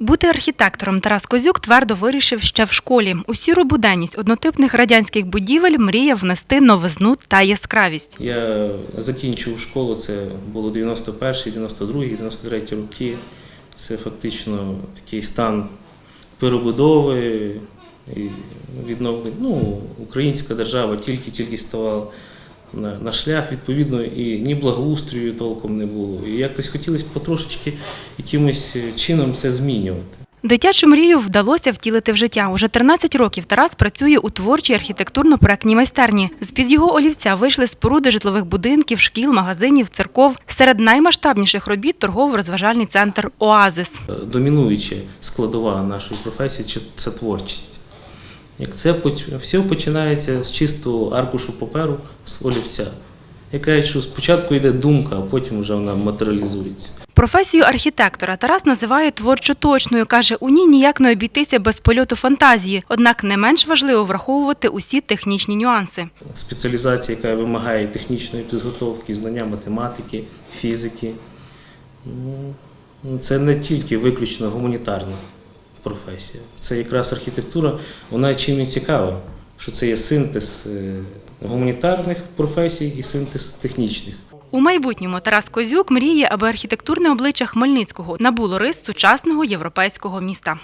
Бути архітектором Тарас Козюк твердо вирішив ще в школі. У сіру буденність однотипних радянських будівель мріяв внести новизну та яскравість. Я закінчив школу, це було 91, 92, 93 роки. Це фактично такий стан перебудови і відновлення. Ну, українська держава тільки-тільки ставала на, на шлях, відповідно, і ні благоустрою толком не було. І якось хотілося потрошечки якимось чином це змінювати. Дитячу мрію вдалося втілити в життя. Уже 13 років Тарас працює у творчій архітектурно-проектній майстерні. З-під його олівця вийшли споруди житлових будинків, шкіл, магазинів, церков. Серед наймасштабніших робіт торгово-розважальний центр Оазис. домінуюча складова нашої професії це творчість. Як це все починається з чистого аркушу паперу, з олівця. Яка що спочатку йде думка, а потім вже вона матеріалізується. Професію архітектора Тарас називає творчо точною. каже, у ній ніяк не обійтися без польоту фантазії. Однак не менш важливо враховувати усі технічні нюанси. Спеціалізація, яка вимагає технічної підготовки, знання математики, фізики. Ну, Це не тільки виключно гуманітарна професія. Це якраз архітектура, вона чим і цікава, що це є синтез е, гуманітарних професій і синтез технічних. У майбутньому Тарас Козюк мріє, аби архітектурне обличчя Хмельницького набуло рис сучасного європейського міста.